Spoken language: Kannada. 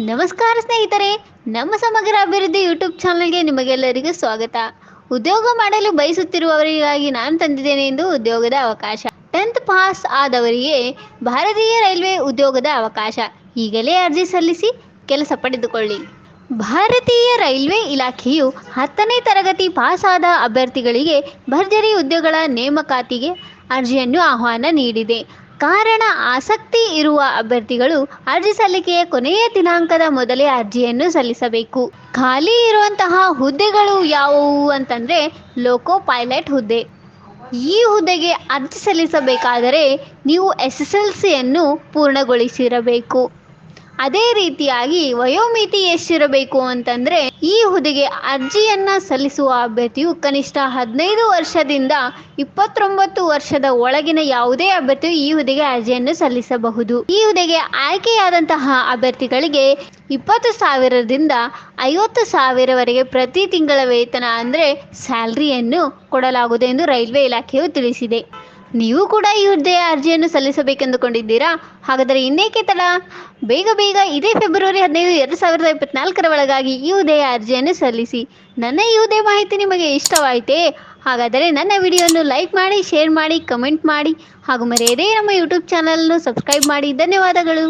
ನಮಸ್ಕಾರ ಸ್ನೇಹಿತರೆ, ನಮ್ಮ ಸಮಗ್ರ ಅಭಿವೃದ್ಧಿ ಯೂಟ್ಯೂಬ್ ಚಾನಲ್ಗೆ ನಿಮಗೆಲ್ಲರಿಗೂ ಸ್ವಾಗತ. ಉದ್ಯೋಗ ಮಾಡಲು ಬಯಸುತ್ತಿರುವವರಿಗಾಗಿ ನಾನು ತಂದಿದ್ದೇನೆ ಎಂದು ಉದ್ಯೋಗದ ಅವಕಾಶ. ಟೆಂತ್ ಪಾಸ್ ಆದವರಿಗೆ ಭಾರತೀಯ ರೈಲ್ವೆ ಉದ್ಯೋಗದ ಅವಕಾಶ. ಈಗಲೇ ಅರ್ಜಿ ಸಲ್ಲಿಸಿ ಕೆಲಸ ಪಡೆದುಕೊಳ್ಳಿ. ಭಾರತೀಯ ರೈಲ್ವೆ ಇಲಾಖೆಯು ಹತ್ತನೇ ತರಗತಿ ಪಾಸ್ ಆದ ಅಭ್ಯರ್ಥಿಗಳಿಗೆ ಭರ್ಜರಿ ಉದ್ಯೋಗಗಳ ನೇಮಕಾತಿಗೆ ಅರ್ಜಿಯನ್ನು ಆಹ್ವಾನ ನೀಡಿದೆ. ಕಾರಣ ಆಸಕ್ತಿ ಇರುವ ಅಭ್ಯರ್ಥಿಗಳು ಅರ್ಜಿ ಸಲ್ಲಿಕೆಯ ಕೊನೆಯ ದಿನಾಂಕದ ಮೊದಲೇ ಅರ್ಜಿಯನ್ನು ಸಲ್ಲಿಸಬೇಕು. ಖಾಲಿ ಇರುವಂತಹ ಹುದ್ದೆಗಳು ಯಾವುವು ಅಂತಂದರೆ ಲೋಕೋ ಪೈಲಟ್ ಹುದ್ದೆ. ಈ ಹುದ್ದೆಗೆ ಅರ್ಜಿ ಸಲ್ಲಿಸಬೇಕಾದರೆ ನೀವು ಎಸ್ ಎಸ್ ಎಲ್ ಸಿಯನ್ನು ಪೂರ್ಣಗೊಳಿಸಿರಬೇಕು. ಅದೇ ರೀತಿಯಾಗಿ ವಯೋಮಿತಿ ಎಷ್ಟಿರಬೇಕು ಅಂತಂದರೆ ಈ ಹುದ್ದೆಗೆ ಅರ್ಜಿಯನ್ನು ಸಲ್ಲಿಸುವ ಅಭ್ಯರ್ಥಿಯು ಕನಿಷ್ಠ ಹದಿನೈದು ವರ್ಷದಿಂದ ಇಪ್ಪತ್ತೊಂಬತ್ತು ವರ್ಷದ ಒಳಗಿನ ಯಾವುದೇ ಅಭ್ಯರ್ಥಿಯು ಈ ಹುದ್ದೆಗೆ ಅರ್ಜಿಯನ್ನು ಸಲ್ಲಿಸಬಹುದು. ಈ ಹುದ್ದೆಗೆ ಆಯ್ಕೆಯಾದಂತಹ ಅಭ್ಯರ್ಥಿಗಳಿಗೆ ಇಪ್ಪತ್ತು ಸಾವಿರದಿಂದ ಐವತ್ತು ಸಾವಿರವರೆಗೆ ಪ್ರತಿ ತಿಂಗಳ ವೇತನ ಅಂದರೆ ಸ್ಯಾಲ್ರಿಯನ್ನು ಕೊಡಲಾಗುವುದು ಎಂದು ರೈಲ್ವೆ ಇಲಾಖೆಯು ತಿಳಿಸಿದೆ. ನೀವು ಕೂಡ ಈ ಹುದ್ದೆಯ ಅರ್ಜಿಯನ್ನು ಸಲ್ಲಿಸಬೇಕೆಂದುಕೊಂಡಿದ್ದೀರಾ? ಹಾಗಾದರೆ ಇನ್ನೇಕೆ ತಡ? ಬೇಗ ಬೇಗ ಇದೇ ಫೆಬ್ರವರಿ ಹದಿನೈದು, ಎರಡು ಸಾವಿರದ ಇಪ್ಪತ್ನಾಲ್ಕರ ಒಳಗಾಗಿ ಈ ಹುದ್ದೆಯ ಅರ್ಜಿಯನ್ನು ಸಲ್ಲಿಸಿ. ನನ್ನ ಈ ಹುದ್ದೆ ಮಾಹಿತಿ ನಿಮಗೆ ಇಷ್ಟವಾಯಿತೇ? ಹಾಗಾದರೆ ನನ್ನ ವಿಡಿಯೋವನ್ನು ಲೈಕ್ ಮಾಡಿ, ಶೇರ್ ಮಾಡಿ, ಕಮೆಂಟ್ ಮಾಡಿ ಹಾಗೂ ಮರೆಯದೇ ನಮ್ಮ ಯೂಟ್ಯೂಬ್ ಚಾನಲನ್ನು ಸಬ್ಸ್ಕ್ರೈಬ್ ಮಾಡಿ. ಧನ್ಯವಾದಗಳು.